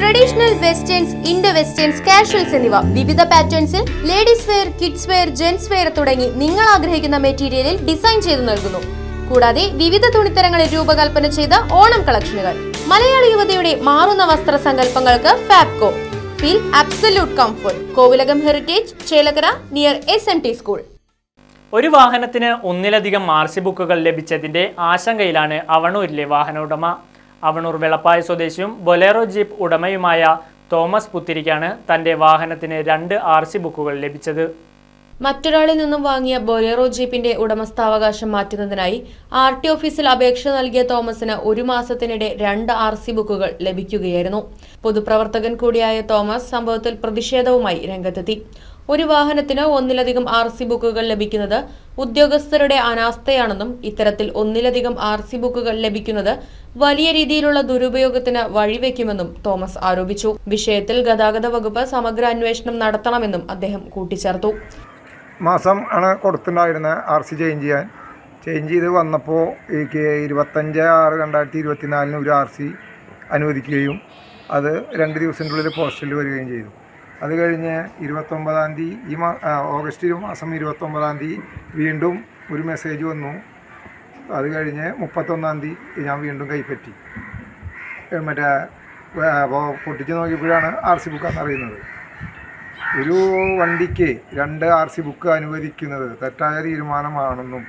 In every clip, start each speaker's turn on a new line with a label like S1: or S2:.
S1: Traditional westerns Indo westerns casuals എന്നിവ. വിവിധ പാറ്റേൺസിൽ ladies wear kids wear gents wear തുടങ്ങി നിങ്ങൾ ആഗ്രഹിക്കുന്ന മെറ്റീരിയലിൽ ഡിസൈൻ ചെയ്തു നൽകുന്നു. കൂടാതെ വിവിധ തുണിത്തരങ്ങളിൽ രൂപകൽപ്പന ചെയ്ത ഓണം കളക്ഷനുകൾ. മലയാള യുവതയുടെ മാറുന്ന വസ്ത്ര സങ്കല്പങ്ങൾക്ക് Fabco feel absolute comfort Kovilakam heritage Chelakkara near S M T school
S2: ഒരു വാഹനത്തിന് ഒന്നിലധികം ആർ ബുക്കുകൾ ലഭിച്ചതിന്റെ ആശങ്കയിലാണ് അവണൂരിലെ വാഹന ഉടമ അവണൂർ വെളപ്പായ സ്വദേശിയും ബൊലേറോ ജീപ്പ് ഉടമയുമായ തോമസ് പുത്തിരിക്കാണ് തന്റെ വാഹനത്തിന് രണ്ട് ആർ സി ബുക്കുകൾ ലഭിച്ചത്.
S1: മറ്റൊരാളിൽ നിന്നും വാങ്ങിയ ബൊലേറോ ജീപ്പിന്റെ ഉടമസ്ഥാവകാശം മാറ്റുന്നതിനായി ആർ ടി ഓഫീസിൽ അപേക്ഷ നൽകിയ തോമസിന് ഒരു മാസത്തിനിടെ രണ്ട് ആർ സി ബുക്കുകൾ ലഭിക്കുകയായിരുന്നു. പൊതുപ്രവർത്തകൻ കൂടിയായ തോമസ് സംഭവത്തിൽ പ്രതിഷേധവുമായി രംഗത്തെത്തി. ഒരു വാഹനത്തിന് ഒന്നിലധികം ആർ സി ബുക്കുകൾ ലഭിക്കുന്നത് ഉദ്യോഗസ്ഥരുടെ അനാസ്ഥയാണെന്നും ഇത്തരത്തിൽ ഒന്നിലധികം ആർ സി ബുക്കുകൾ ലഭിക്കുന്നത് വലിയ രീതിയിലുള്ള ദുരുപയോഗത്തിന് വഴിവെക്കുമെന്നും തോമസ് ആരോപിച്ചു. വിഷയത്തിൽ ഗതാഗത വകുപ്പ് സമഗ്ര അന്വേഷണം നടത്തണമെന്നും അദ്ദേഹം കൂട്ടിച്ചേർത്തു.
S3: മാസം ആണ് കൊടുത്തിട്ടുണ്ടായിരുന്നത് ആർ സി ചേഞ്ച് ചെയ്യാൻ. ചേഞ്ച് ചെയ്ത് വന്നപ്പോൾ ഇരുപത്തഞ്ച് ആറ് രണ്ടായിരത്തി ഇരുപത്തിനാലിന് ഒരു ആർ സി അനുവദിക്കുകയും അത് രണ്ട് ദിവസത്തിനുള്ളിൽ പോസ്റ്റലിൽ വരികയും ചെയ്തു. അത് കഴിഞ്ഞ് ഇരുപത്തൊമ്പതാം തീയതി ഈ മാ ഓഗസ്റ്റ് മാസം ഇരുപത്തൊമ്പതാം തീയതി വീണ്ടും ഒരു മെസ്സേജ് വന്നു. അത് കഴിഞ്ഞ് മുപ്പത്തൊന്നാം തീയതി ഞാൻ വീണ്ടും കൈപ്പറ്റി. മറ്റേ പൊട്ടിച്ച് നോക്കിയപ്പോഴാണ് ആർ സി ബുക്കാന്ന് അറിയുന്നത്. ഒരു വണ്ടിക്ക് രണ്ട് ആർ സി ബുക്ക് അനുവദിക്കുന്നത് തെറ്റായ തീരുമാനമാണെന്നും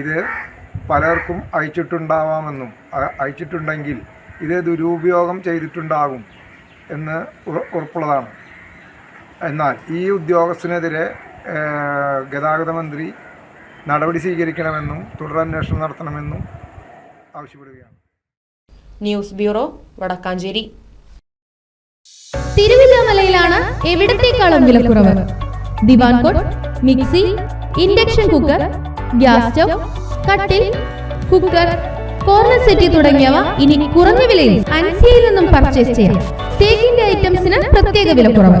S3: ഇത് പലർക്കും അയച്ചിട്ടുണ്ടാവാമെന്നും അയച്ചിട്ടുണ്ടെങ്കിൽ ഇത് ദുരുപയോഗം ചെയ്തിട്ടുണ്ടാകും എന്ന് ഉറപ്പുള്ളതാണ്. എന്നാൽ ഈ ഉദ്യോഗസ്ഥനെതിരെ ഗതാഗത മന്ത്രി നടപടി സ്വീകരിക്കണമെന്നും തുടരന്വേഷണം നടത്തണമെന്നും ആവശ്യപ്പെടുകയാണ്.
S1: News bureau Vadakkanchery.
S4: തിരുവില്ലാമലയിലാണ് എവിടത്തേക്കാളും വിലക്കുറവ്? Divan cot mixie induction cooker gas stove കട്ടിൽ കുക്കർ കോർണർ സെറ്റി തുടങ്ങിയവ ഇനി കുറഞ്ഞ വിലയിൽ അൻസിയയിൽ നിന്നും പർച്ചേസ് ചെയ്യാം. തേക്കിന്റെ ഐറ്റംസിന് പ്രത്യേക വിലക്കുറവ്.